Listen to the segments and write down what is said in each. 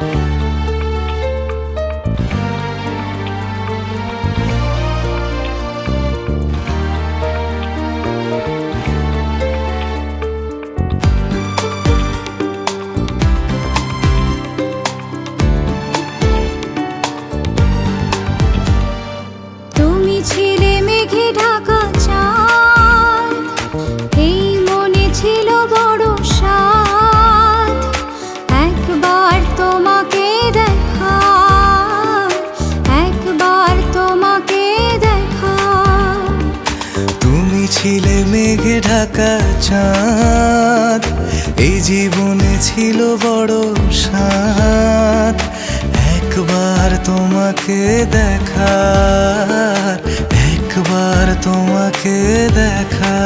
Bye. ছিলে মেঘে ঢাকা চাঁদ। এই জীবনে ছিল বড় সাঁত। একবার তোমাকে দেখা একবার তোমাকে দেখা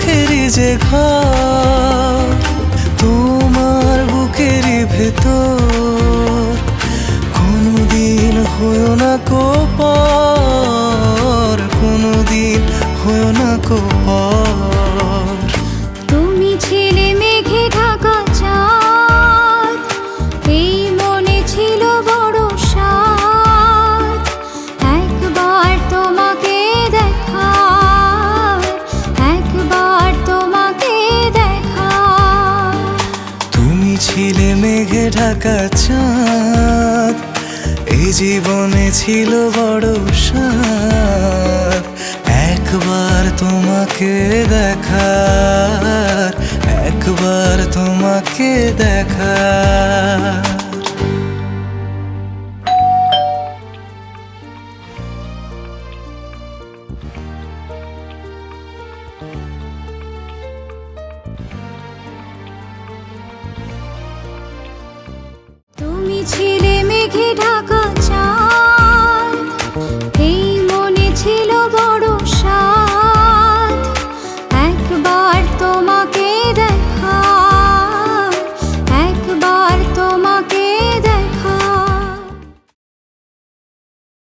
চোখেরই যে ঘর তোমার বুকেরি ভেতর কোনদিন হলো না কো ছিলে মেঘে ঢাকা চাঁদ। এ জীবনে ছিল বড় সাত। একবার তোমাকে দেখা cheese.